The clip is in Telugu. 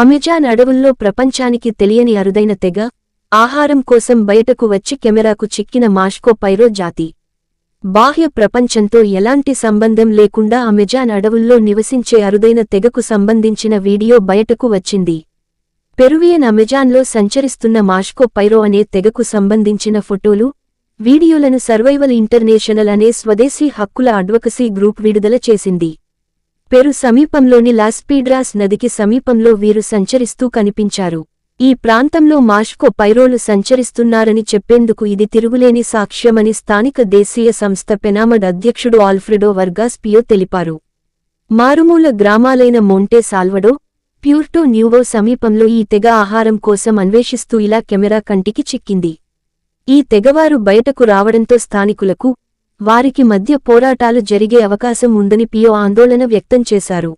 అమెజాన్ అడవుల్లో ప్రపంచానికి తెలియని అరుదైన తెగ ఆహారం కోసం బయటకు వచ్చి కెమెరాకు చిక్కిన మాష్కో పైరో జాతి. బాహ్య ప్రపంచంతో ఎలాంటి సంబంధం లేకుండా అమెజాన్ అడవుల్లో నివసించే అరుదైన తెగకు సంబంధించిన వీడియో బయటకు వచ్చింది. పెరువియన్ అమెజాన్లో సంచరిస్తున్న మాష్కో పైరో అనే తెగకు సంబంధించిన ఫోటోలు వీడియోలను సర్వైవల్ ఇంటర్నేషనల్ అనే స్వదేశీ హక్కుల అడ్వకసీ గ్రూప్ విడుదల చేసింది. పెరు సమీపంలోని లాస్పీడ్రాస్ నదికి సమీపంలో వీరు సంచరిస్తూ కనిపించారు. ఈ ప్రాంతంలో మాష్కో పైరోలు సంచరిస్తున్నారని చెప్పేందుకు ఇది తిరుగులేని సాక్ష్యమని స్థానిక దేశీయ సంస్థ పెనామడ్ అధ్యక్షుడు ఆల్ఫ్రెడో వర్గాస్ పియో తెలిపారు. మారుమూల గ్రామాలైన మోంటే సాల్వడో ప్యూర్టో న్యూవో సమీపంలో ఈ తెగ ఆహారం కోసం అన్వేషిస్తూ ఇలా కెమెరా కంటికి చిక్కింది. ఈ తెగవారు బయటకు రావడంతో స్థానికులకు వారికి మధ్య పోరాటాలు జరిగే అవకాశం ఉందని పియో ఆందోళన వ్యక్తం చేశారు.